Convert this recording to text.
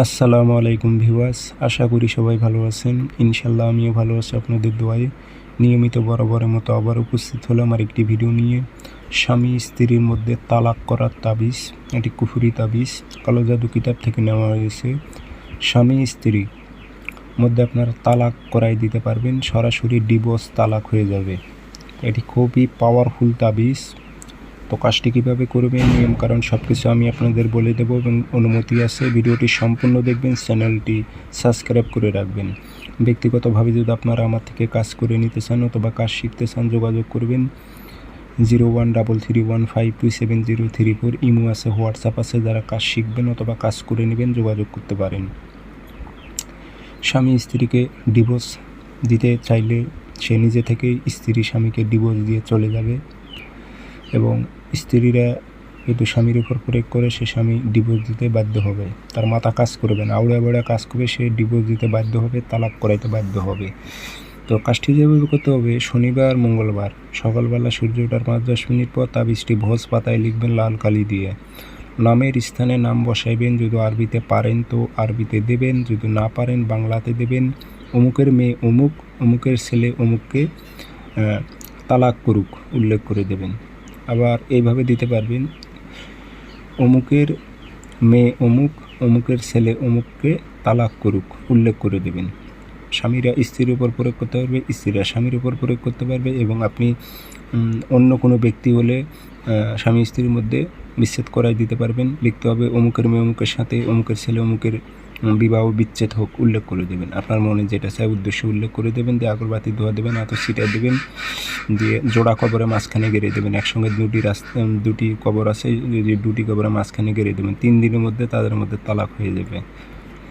আসসালামু আলাইকুম ভিউয়ার্স, আশা করি সবাই ভালো আছেন। ইনশাল্লাহ আমিও ভালো আছি আপনাদের দোয়ায়। নিয়মিত বরাবরের মতো আবার উপস্থিত হলাম আর একটি ভিডিও নিয়ে। স্বামী স্ত্রীর মধ্যে তালাক করার তাবিজ, এটি কুফুরি তাবিজ, কালো জাদু কিতাব থেকে নেওয়া হয়েছে। স্বামী স্ত্রী মধ্যে আপনারা তালাক করাই দিতে পারবেন, সরাসরি ডিভোর্স তালাক হয়ে যাবে। এটি খুবই পাওয়ারফুল তাবিজ। তো কাজটি কীভাবে করবেন নিয়ম কারণ সব কিছু আমি আপনাদের বলে দেবো এবং অনুমতি আছে। ভিডিওটি সম্পূর্ণ দেখবেন, চ্যানেলটি সাবস্ক্রাইব করে রাখবেন। ব্যক্তিগতভাবে যদি আপনারা আমার থেকে কাজ করে নিতে চান অথবা কাজ শিখতে চান, যোগাযোগ করবেন। Zero one double three one five two seven zero three four imo আছে, হোয়াটসঅ্যাপ আছে, যারা কাজ শিখবেন অথবা কাজ করে নেবেন, যোগাযোগ করতে পারেন। স্বামী স্ত্রীকে ডিভোর্স দিতে চাইলে সে নিজে থেকেই স্ত্রী স্বামীকে ডিভোর্স দিয়ে চলে যাবে। এবং স্ত্রীরা যদি স্বামীর উপর প্রয়োগ করে সে স্বামী ডিভোর্স দিতে বাধ্য হবে। তার মাথা কাজ করবে না আউড়া বেড়া কাজ করবে সে ডিভোর্স দিতে বাধ্য হবে, তালাক করাইতে বাধ্য হবে। তো কাজটি যেভাবে করতে হবে, শনিবার, মঙ্গলবার, সকালবেলা সূর্য ওঠার পাঁচ দশ মিনিট পর তাবিজটি ভোজ পাতায় লিখবেন লাল কালি দিয়ে। নামের স্থানে নাম বসাইবেন, যদি আরবিতে পারেন তো আরবিতে দেবেন, যদি না পারেন বাংলাতে দেবেন। অমুকের মেয়ে অমুক, অমুকের ছেলে অমুককে তালাক করুক, উল্লেখ করে দেবেন। আবার এইভাবে দিতে পারবেন। অমুকের মেয়ে অমুক, অমুকের ছেলে অমুককে তালাক করুক, উল্লেখ করে দেবেন। স্বামীরা স্ত্রীর উপর প্রয়োগ করতে পারবে, স্ত্রীরা স্বামীর উপর প্রয়োগ করতে পারবে এবং আপনি অন্য কোনো ব্যক্তি হলে স্বামী স্ত্রীর মধ্যে বিচ্ছেদ করাই দিতে পারবেন। লিখতে হবে অমুকের মেয়ে অমুকের সাথে, অমুকের ছেলে অমুকের বিবাহ বিচ্ছেদ হোক, উল্লেখ করে দেবেন। আপনার মনে যেটা চাই উদ্দেশ্য উল্লেখ করে দেবেন, দিয়ে আগরবাতি ধোয়া দেবেন অত সিটা দেবেন, দিয়ে জোড়া কবরে মাঝখানে গেড়ে দেবেন। একসঙ্গে দুটি রাস্তা দুটি কবর আছে দুটি কবরে মাঝখানে গেড়ে দেবেন। তিন দিনের মধ্যে তাদের মধ্যে তালাক হয়ে যাবে।